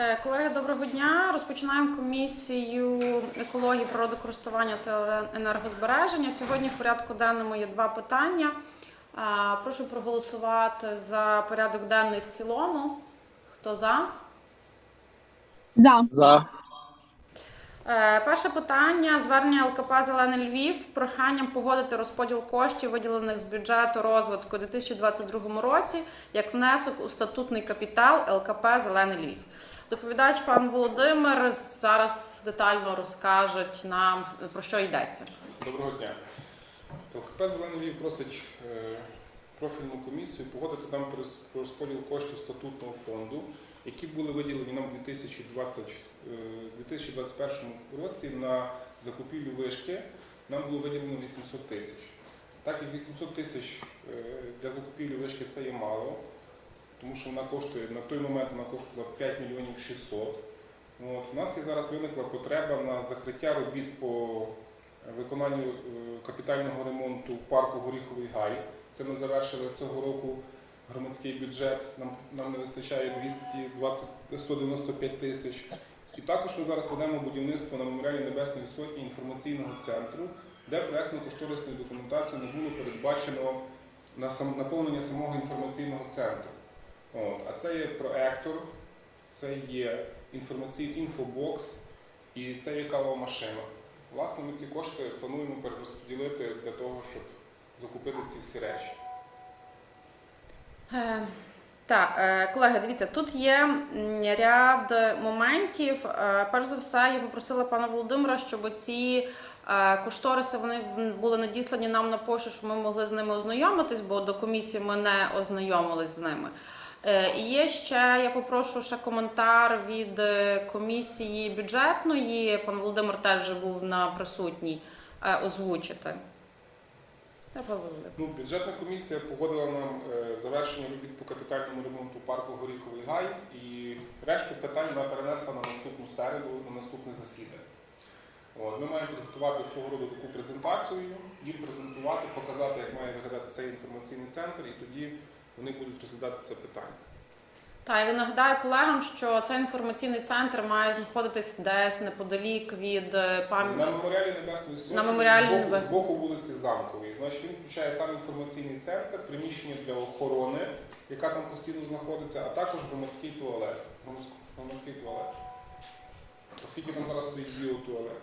Е, Колеги, доброго дня. Розпочинаємо комісію екології, природокористування та енергозбереження. Сьогодні в порядку денному є два питання. Прошу проголосувати за порядок денний в цілому. Хто за? За. За. Е, Перше питання: звернення ЛКП Зелений Львів проханням погодити розподіл коштів, виділених з бюджету розвитку у 2022 році, як внесок у статутний капітал ЛКП Зелений Львів. Доповідач пан Володимир зараз детально розкажуть нам про що йдеться. Доброго дня. ЛКП «Зелений Львів» просить е, профільну комісію погодити нам розподіл коштів статутного фонду, які були виділені нам у 2020, е, 2021 році на закупівлю вишки. Нам було виділено 800 тисяч. Так як 800 тисяч е, для закупівлі вишки це є мало, тому що вона коштує на той момент вона коштувала 5 мільйонів 600. От, у нас є зараз виникла потреба на закриття робіт по виконанню е, капітального ремонту в парку Горіховий Гай. Це ми завершили цього року громадський бюджет. Нам, нам не вистачає 220, 195 тисяч. І також ми зараз ведемо будівництво на меморіалі Небесної Сотні інформаційного центру, де проектно-кошторисною документацією не було передбачено на наповнення самого інформаційного центру. От, а це є проектор, це є інформаційний інфобокс і це є кавова машина. Власне, ми ці кошти плануємо перерозподілити для того, щоб закупити ці всі речі. Так, е, колеги, дивіться, тут є ряд моментів. Е, Перш за все, я попросила пана Володимира, щоб ці е, кошториси вони були надіслані нам на пошту, щоб ми могли з ними ознайомитись, бо до комісії ми не ознайомились з ними. І є ще, я попрошу ще коментар від комісії бюджетної. Пан Володимир теж був на присутній озвучити. Ну, бюджетна комісія погодила нам е, завершення робіт по капітальному ремонту парку Горіховий Гай і решту питань вона перенесла на наступну середу, на наступне засідання. Ми маємо підготувати свого роду таку презентацію, їм презентувати, показати, як має виглядати цей інформаційний центр, і тоді вони будуть розглядати це питання. Так, я нагадаю колегам, що цей інформаційний центр має знаходитись десь неподалік від е, На меморіалі Небесної Сотні На Меморіалі з боку, з боку вулиці Замкової. Значить, він включає сам інформаційний центр, приміщення для охорони, яка там постійно знаходиться, а також громадський туалет. Громадський туалет. Оскільки там зараз стоїть біотуалет.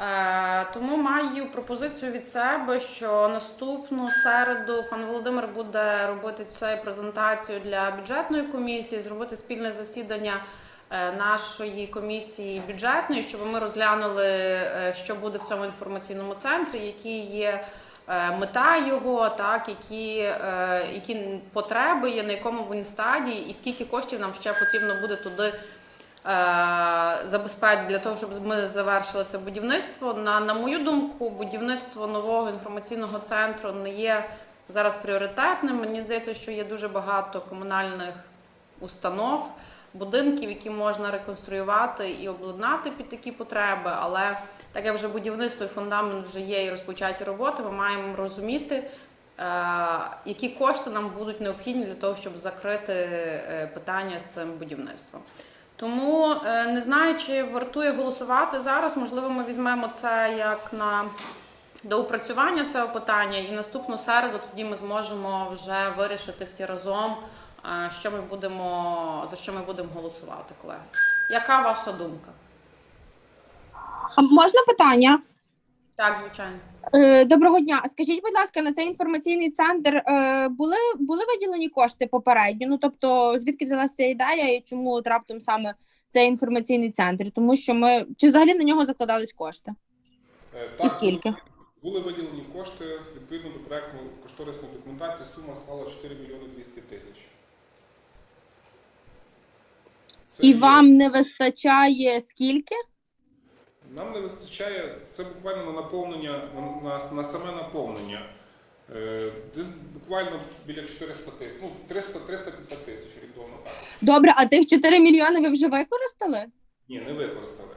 Е, тому маю пропозицію від себе, що наступну середу пан Володимир буде робити цю презентацію для бюджетної комісії, зробити спільне засідання е, нашої комісії бюджетної, щоб ми розглянули, е, що буде в цьому інформаційному центрі, які є. Мета його, так, які, які потреби є, на якому він стадії, і скільки коштів нам ще потрібно буде туди забезпечити для того, щоб ми завершили це будівництво. На, на мою думку, будівництво нового інформаційного центру не є зараз пріоритетним. Мені здається, що є дуже багато комунальних установ, будинків, які можна реконструювати і обладнати під такі потреби. Але так як вже будівництво і фундамент вже є і розпочаті роботи, ми маємо розуміти. е, Які кошти нам будуть необхідні для того, щоб закрити е, питання з цим будівництвом? Тому е, не знаю, чи вартує голосувати зараз. Можливо, ми візьмемо це як на доопрацювання цього питання, і наступну середу тоді ми зможемо вже вирішити всі разом, е, що ми будемо за що ми будемо голосувати, колеги. Яка ваша думка? А можна питання? Так, звичайно. Е, Доброго дня. А Скажіть, будь ласка, на цей інформаційний центр е, були, були виділені кошти попередньо? Ну тобто, звідки взялася ця ідея і чому от раптом саме цей інформаційний центр? Тому що ми чи взагалі на нього закладались кошти? Е, І скільки? Були виділені кошти відповідно до проектної кошторисної документації. Сума склала 4 мільйони 200 тисяч. Це І є- вам не вистачає скільки? Нам не вистачає це буквально на наповнення, на, на, саме наповнення. Е, десь буквально біля 400 тисяч, ну 300, 350 тисяч орієнтовно так. Добре, а тих 4 мільйони ви вже використали? Ні, не використали.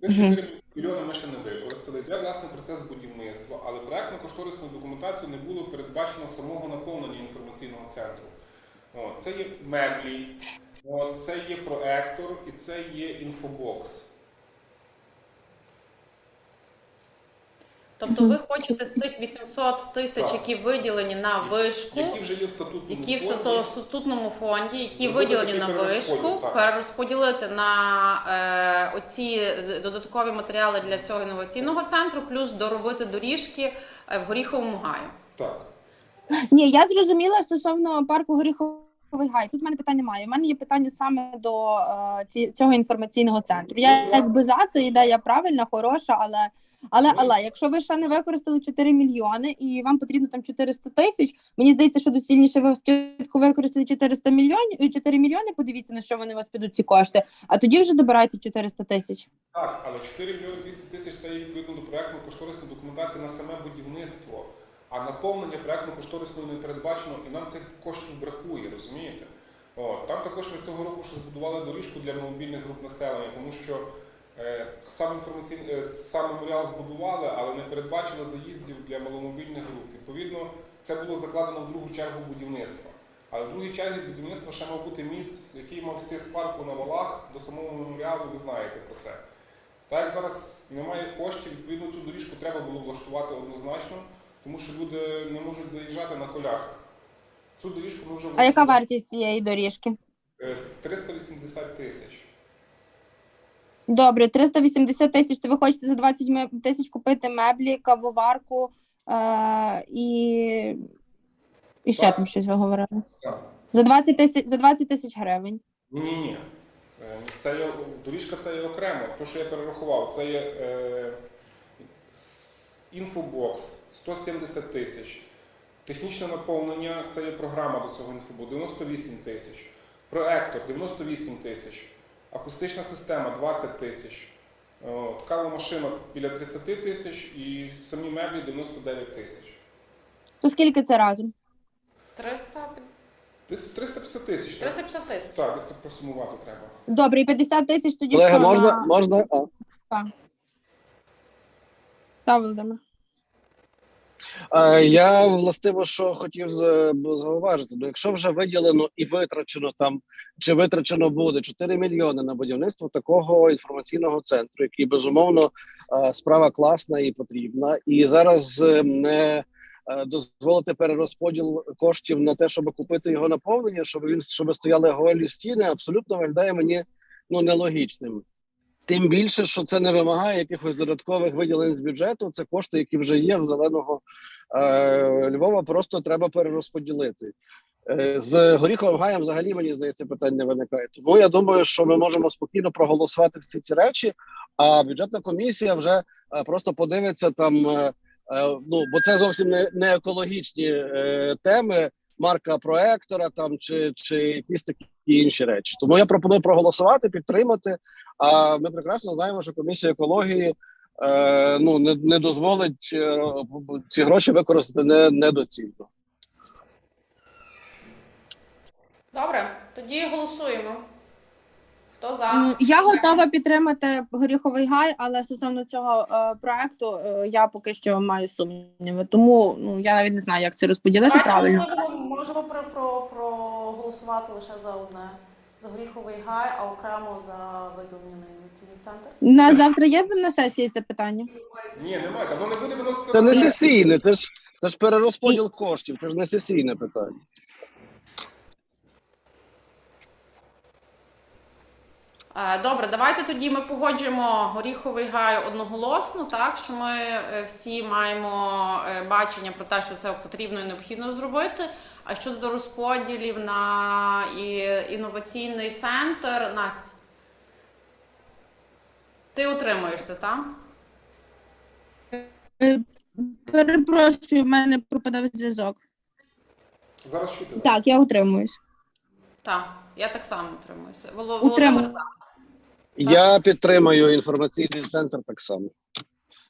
Це 4 мільйони ми ще не використали для власне процес будівництва, але проектно-кошторисну документацію не було передбачено самого наповнення інформаційного центру. О, це є меблі, це є проектор і це є інфобокс. Тобто ви хочете з тих 800 тисяч, Так. які виділені на вишку, Які вже є в статутному які фонді. стату- статутному фонді, які виділені на вишку, так. перерозподілити на е, оці додаткові матеріали для цього інноваційного центру, плюс доробити доріжки е, в горіховому гаю. Так. Ні, я зрозуміла стосовно парку Горіховий Гай. Тут в мене питань немає. У мене є питання саме до е, ці, цього інформаційного центру. Я якби за це ідея правильна, хороша, але але, але якщо ви ще не використали 4 мільйони і вам потрібно там 400 тисяч, мені здається, що доцільніше ви спочатку використати 400 мільйонів і 4 мільйони. Подивіться на що вони у вас підуть ці кошти. А тоді вже добирайте 400 тисяч. Так, але 4 мільйони 200 тисяч це відповідно до проєктно-кошторисної документації на саме будівництво. А наповнення проєктно-кошторисної не передбачено, і нам цих коштів бракує, розумієте? О, там також ми цього року ще збудували доріжку для мобільних груп населення, тому що е, сам інформаційний е, сам меморіал збудували, але не передбачили заїздів для маломобільних груп. Відповідно, це було закладено в другу чергу будівництва. Але в другій черзі будівництва ще мав бути міст, який мав йти з парку на валах до самого меморіалу, ви знаєте про це. Так як зараз немає коштів, відповідно цю доріжку треба було влаштувати однозначно, тому що люди не можуть заїжджати на колясках. Цю доріжку ми вже А яка вартість цієї доріжки? Е, 380 тисяч. Добре, 380 тисяч. То ви хочете за 20 ме- тисяч купити меблі, кавоварку е- і, і ще Так. там щось ви говорили. Так. За 20 тисяч за 20 тисяч гривень. Ні, ні, ні. Це є доріжка це є окремо. То, що я перерахував, це є е, с- інфобокс 170 тисяч. Технічне наповнення це є програма до цього інфобоксу 98 тисяч. Проектор 98 тисяч. Акустична система 20 тисяч. От, Кавомашина біля 30 тисяч і самі меблі 99 тисяч. То скільки це разом? 300, Десь 350 тисяч. 350 тисяч. Так, десь так просумувати треба. Добре, і 50 тисяч тоді Колеги, що можна, на... можна а, Та, Володимир. Е, Я властиво, що хотів зауважити, ну якщо вже виділено і витрачено там, чи витрачено буде 4 мільйони на будівництво такого інформаційного центру, який безумовно е, справа класна і потрібна, і зараз е, не е, дозволити перерозподіл коштів на те, щоб купити його наповнення, щоб він щоб стояли голі стіни, абсолютно виглядає мені ну нелогічним. Тим більше, що це не вимагає якихось додаткових виділень з бюджету. Це кошти, які вже є в зеленого е, Львова. Просто треба перерозподілити. Е, з горіховим гаєм взагалі мені здається питань не виникає. Тому я думаю, що ми можемо спокійно проголосувати всі ці речі. А бюджетна комісія вже е, просто подивиться там. Е, ну бо це зовсім не, не екологічні е, теми. Марка проектора там чи, чи якісь такі інші речі. Тому я пропоную проголосувати, підтримати. А ми прекрасно знаємо, що комісія екології е, ну не, не дозволить е, ці гроші використати не, недоцільно. Добре, тоді голосуємо. Хто за? Я готова підтримати горіховий гай, але стосовно цього е, проекту е, я поки що маю сумніви. Тому ну я навіть не знаю, як це розподілити Давайте правильно. Можемо, можемо про, про, проголосувати лише за одне. За горіховий гай, а окремо за виділення на центр. На завтра є на сесії це питання. Ні, немає. Воно не буде виносити. Це не сесійне, це ж це ж перерозподіл коштів. Це ж не сесійне питання. Добре, давайте тоді ми погоджуємо горіховий гай одноголосно, так що ми е, всі маємо е, бачення про те, що це потрібно і необхідно зробити. А щодо розподілів на інноваційний центр, Настя, ти утримуєшся, так? Е, Перепрошую, в мене пропадав зв'язок. Зараз чути. Так, я утримуюсь. Так, я так само утримуюся. Воло- Утримую. Володимир, Я підтримую інформаційний центр так само.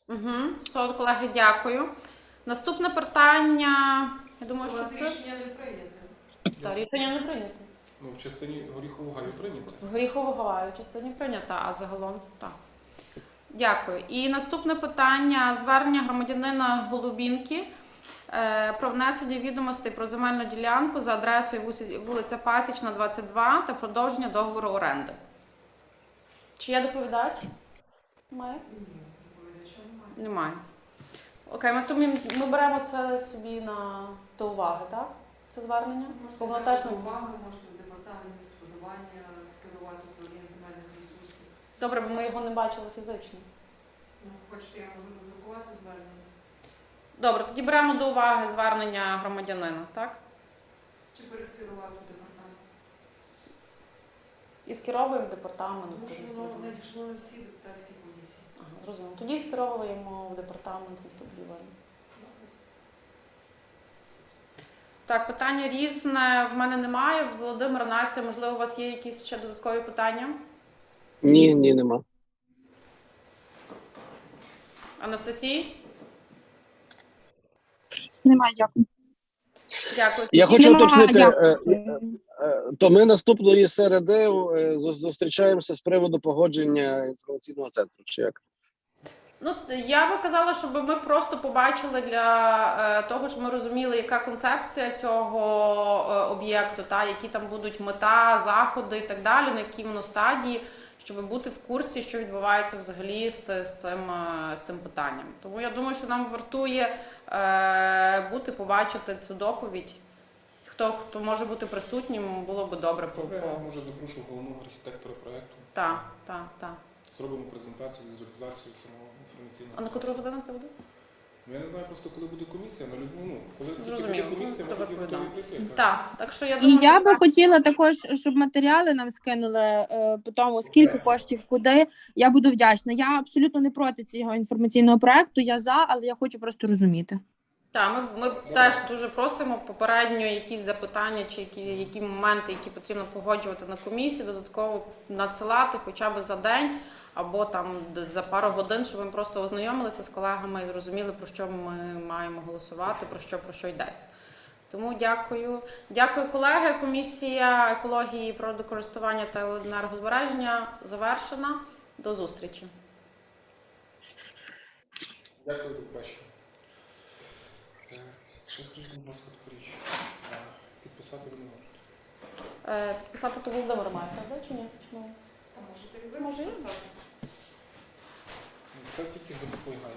Угу. Все, колеги, дякую. Наступне питання. Я думаю, У що вас це рішення не прийнято. Та, рішення не прийнято. Ну, в частині горіхового гаю прийнято. В горіхового гаю частині прийнята, а загалом так. Дякую. І наступне питання: звернення громадянина Голубінки Е, Про внесення відомостей про земельну ділянку за адресою вулиця Пасічна, 22 та продовження договору оренди. Чи є доповідач? Немає? Немає. Окей, ми, тому ми беремо це собі на до уваги, так? Це звернення? Можете взяти до уваги, можете в департамент містобудування скерувати управління земельних ресурсів. Добре, бо ми його не бачили фізично. Ну, хочете, я можу надрукувати звернення? Добре, тоді беремо до уваги звернення громадянина, так? Чи перескерувати? І скеровуємо департамент. Тому що воно надійшло на всі депутатські комісії. Ага, зрозуміло. Тоді скеровуємо в департамент містобудування. Так, питання різне в мене немає. Володимир, Настя, можливо, у вас є якісь ще додаткові питання? Ні, ні, нема. Анастасії? Немає, дякую. Дякую. Я хочу уточнити, дякую. е, е, то ми наступної середи е, зустрічаємося з приводу погодження інформаційного центру. Чи як? Ну, я би казала, щоб ми просто побачили для е, того, щоб ми розуміли, яка концепція цього е, об'єкту, та які там будуть мета, заходи і так далі, на якій воно стадії, щоб бути в курсі, що відбувається взагалі з, цим, е, з цим питанням. Тому я думаю, що нам вартує е, бути, побачити цю доповідь. Хто хто може бути присутнім, було би добре Добре, я може запрошу головного архітектора проекту. Так, так, так. Зробимо презентацію, візуалізацію самого інформаційного. А на котру годину це буде? Ну, я не знаю просто, коли буде комісія, але ну, коли тільки Зрозуміло. буде комісія, Ну, ми це тоді відповідно. готові прийти. так. Так, так що я І думаю, я що би так. хотіла також, щоб матеріали нам скинули е, по тому, скільки коштів, куди. Я буду вдячна. Я абсолютно не проти цього інформаційного проекту. Я за, але я хочу просто розуміти. Так, ми, ми теж дуже просимо попередньо якісь запитання чи які, які моменти, які потрібно погоджувати на комісії, додатково надсилати хоча б за день або там за пару годин, щоб ми просто ознайомилися з колегами і зрозуміли, про що ми маємо голосувати, про що про що йдеться. Тому дякую. Дякую, колеги. Комісія екології, природокористування та енергозбереження завершена. До зустрічі. Дякую, до побачення. Е, Ще скажіть, будь ласка, таку річ. Підписати ви не можете. Е, писати то Володимир має, правда? Чи ні? Чому? А можете і ви Може, і? написати? Це тільки до допомагає.